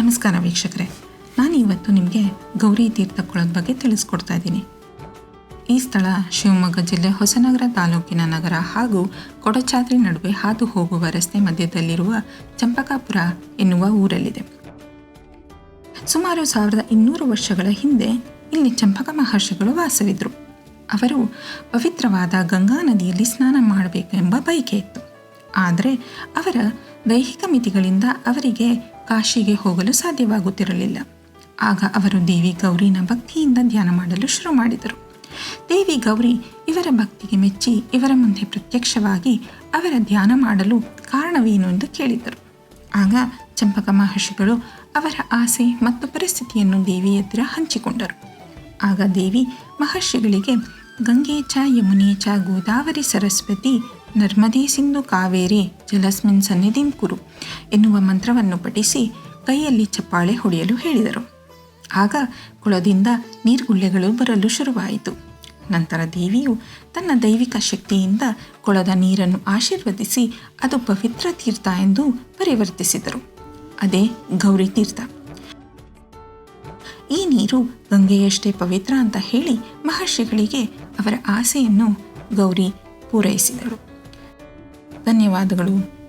ನಮಸ್ಕಾರ ವೀಕ್ಷಕರೇ. ನಾನು ಇವತ್ತು ನಿಮಗೆ ಗೌರಿ ತೀರ್ಥ ಕೊಳದ ಬಗ್ಗೆ ತಿಳಿಸ್ಕೊಡ್ತಾ ಇದ್ದೀನಿ. ಈ ಸ್ಥಳ ಶಿವಮೊಗ್ಗ ಜಿಲ್ಲೆ ಹೊಸನಗರ ತಾಲೂಕಿನ ನಗರ ಹಾಗೂ ಕೊಡಚಾದ್ರಿ ನಡುವೆ ಹಾದು ಹೋಗುವ ರಸ್ತೆ ಮಧ್ಯದಲ್ಲಿರುವ ಚಂಪಕಾಪುರ ಎನ್ನುವ ಊರಲ್ಲಿದೆ. ಸುಮಾರು ಸಾವಿರದ ಇನ್ನೂರು ವರ್ಷಗಳ ಹಿಂದೆ ಇಲ್ಲಿ ಚಂಪಕ ಮಹರ್ಷಿಗಳು ವಾಸವಿದ್ದರು ಅವರು ಪವಿತ್ರವಾದ ಗಂಗಾ ನದಿಯಲ್ಲಿ ಸ್ನಾನ ಮಾಡಬೇಕೆಂಬ ಬಯಕೆ ಇತ್ತು. ಆದರೆ ಅವರ ದೈಹಿಕ ಮಿತಿಗಳಿಂದ ಅವರಿಗೆ ಕಾಶಿಗೆ ಹೋಗಲು ಸಾಧ್ಯವಾಗುತ್ತಿರಲಿಲ್ಲ. ಆಗ ಅವರು ದೇವಿ ಗೌರಿನ ಭಕ್ತಿಯಿಂದ ಧ್ಯಾನ ಮಾಡಲು ಶುರು ಮಾಡಿದರು. ದೇವಿ ಗೌರಿ ಇವರ ಭಕ್ತಿಗೆ ಮೆಚ್ಚಿ ಇವರ ಮುಂದೆ ಪ್ರತ್ಯಕ್ಷವಾಗಿ ಅವರ ಧ್ಯಾನ ಮಾಡಲು ಕಾರಣವೇನು ಎಂದು ಕೇಳಿದರು ಆಗ ಚಂಪಕ ಮಹರ್ಷಿಗಳು ಅವರ ಆಸೆ ಮತ್ತು ಪರಿಸ್ಥಿತಿಯನ್ನು ದೇವಿ ಎದುರ ಹಂಚಿಕೊಂಡರು. ಆಗ ದೇವಿ ಮಹರ್ಷಿಗಳಿಗೆ, ಗಂಗೆ ಚ, ಯಮುನೆ ಚ, ಗೋದಾವರಿ, ಸರಸ್ವತಿ ನರ್ಮದೇ ಸಿಂಧು ಕಾವೇರಿ ಜಲಸ್ಮಿನ್ ಸನ್ನಿಧಿಂ ಕುರು ಎನ್ನುವ ಮಂತ್ರವನ್ನು ಪಠಿಸಿ ಕೈಯಲ್ಲಿ ಚಪ್ಪಾಳೆ ಹೊಡೆಯಲು ಹೇಳಿದರು. ಆಗ ಕುಳದಿಂದ ನೀರ್ಗುಳ್ಳೆಗಳು ಬರಲು ಶುರುವಾಯಿತು. ನಂತರ ದೇವಿಯು ತನ್ನ ದೈವಿಕ ಶಕ್ತಿಯಿಂದ ಕೊಳದ ನೀರನ್ನು ಆಶೀರ್ವದಿಸಿ ಅದು ಪವಿತ್ರ ತೀರ್ಥ ಎಂದು ಪರಿವರ್ತಿಸಿದರು. ಅದೇ ಗೌರಿ ತೀರ್ಥ. ಈ ನೀರು ಗಂಗೆಯಷ್ಟೇ ಪವಿತ್ರ ಅಂತ ಹೇಳಿ ಮಹರ್ಷಿಗಳಿಗೆ ಅವರ ಆಸೆಯನ್ನು ಗೌರಿ ಪೂರೈಸಿದರು. ಧನ್ಯವಾದಗಳು.